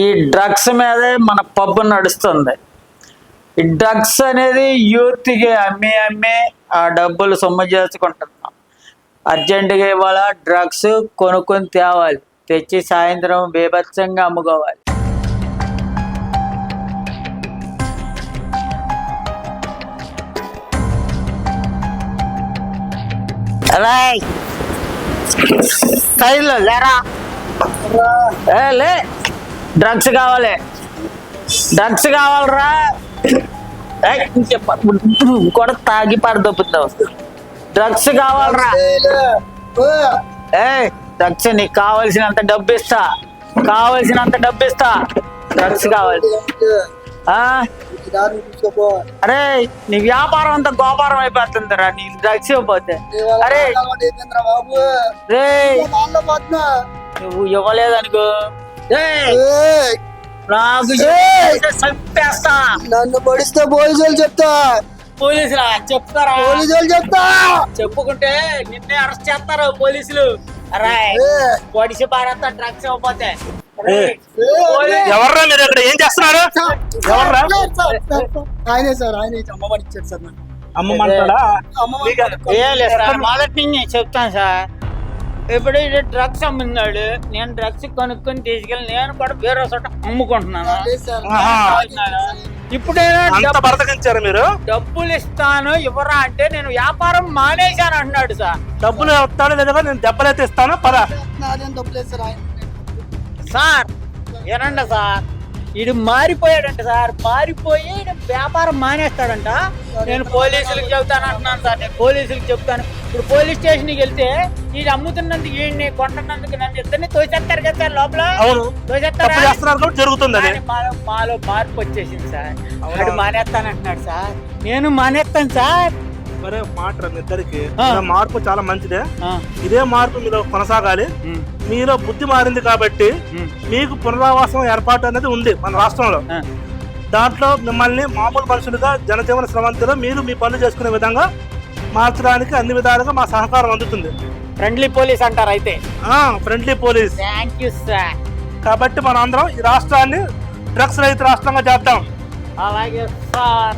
ఈ డ్రగ్స్ మీదే మన పబ్ నడుస్తుంది. ఈ డ్రగ్స్ అనేది యూత్కి అమ్మి అమ్మి ఆ డబ్బులు సొమ్ము చేసుకుంటున్నాం. అర్జెంటుగా ఇవాళ డ్రగ్స్ కొనుక్కొని తేవాలి. తెచ్చి సాయంత్రం బీభత్సంగా అమ్ముకోవాలి. రేయ్, లేరా? లే! డ్రగ్స్ కావాలి. డ్రగ్స్ కావాలరా. నువ్వు కూడా తాగి పడదొప్పుతావు డ్రగ్స్ కావాలరా. ఏ డ్రగ్స్ నీకు కావలసినంత డబ్బు ఇస్తా కావలసినంత డబ్బు ఇస్తా డ్రగ్స్ కావాలి. ఆ? అరే నీ వ్యాపారం అంతా గోపారం అయిపోతుందిరా. నీ డ్రగ్స్ ఇవ్వకపోతే. అరే. రే నువ్వు ఇవ్వలేదనుకో. చంపేస్తా. నన్ను పడిస్తే పోలీసులు చెప్తా. పోలీసులా? చెప్తారా? పోలీసులు చెప్తా. చెప్పుకుంటే నిన్నే అరెస్ట్ చేస్తారు పోలీసులు. అరే పొడిసి పారంతా డ్రగ్స్ ఇవ్వకపోతే. ఎవర్రా మీరు ఇక్కడ? ఏం చేస్తున్నారు? ఎవర్రా? ఆయనే సార్ ఆయనే ఇచ్చాడు అమ్మమంటాడా సార్ మొదటి నుంచి చెప్తాను సార్. ఇప్పుడు ఇది డ్రగ్స్ అమ్ముతున్నాడు నేను డ్రగ్స్ కొనుక్కొని తీసుకెళ్ళి నేను కూడా వేరే చోట అమ్ముకుంటున్నాను. ఇప్పుడేనా బతకించారు మీరు? డబ్బులు ఇస్తాను ఇవ్వరా అంటే నేను వ్యాపారం మానేశాను అంటున్నాడు సార్. డబ్బులు వస్తాడు లేదా నేను దెబ్బలైతే ఇస్తాను పద. సార్ ఏనండి సార్ ఇది మారిపోయాడంట సార్. మారిపోయి వ్యాపారం మానేస్తాడంట. నేను పోలీసులకు చెప్తాను అంటున్నాను సార్ నేను పోలీసులకు చెప్తాను ఇప్పుడు పోలీస్ స్టేషన్కి వెళ్తే ఇది అమ్ముతున్నందుకు ఈయన్ని కొంటున్నందుకు నన్ను ఇద్దరిని తోసేస్తారు కదా సార్ లోపల? తోసేస్తారా? జరుగుతుంది మాలో మార్పు వచ్చేసింది సార్. వాడు మానేస్తాను అంటున్నాడు సార్. నేను మానేస్తాను సార్. మరే మాట ఇద్దరికి. మార్పు చాలా మంచిదే. ఇదే మార్పు మీలో కొనసాగాలి. మీలో బుద్ధి మారింది కాబట్టి మీకు పునరావాసం ఏర్పాటు అనేది ఉంది మన రాష్ట్రంలో. దాంట్లో మిమ్మల్ని మామూలు మనుషులుగా జనజీవన స్రవంతిలో మీరు మీ పనులు చేసుకునే విధంగా మార్చడానికి అన్ని విధాలుగా మా సహకారం అందుతుంది. ఫ్రెండ్లీ పోలీస్ అంటారు అయితే. Friendly police thank you sir కాబట్టి మన అందరం ఈ రాష్ట్రాన్ని డ్రగ్స్ రహిత రాష్ట్రంగా చేద్దాం. అలాగే సార్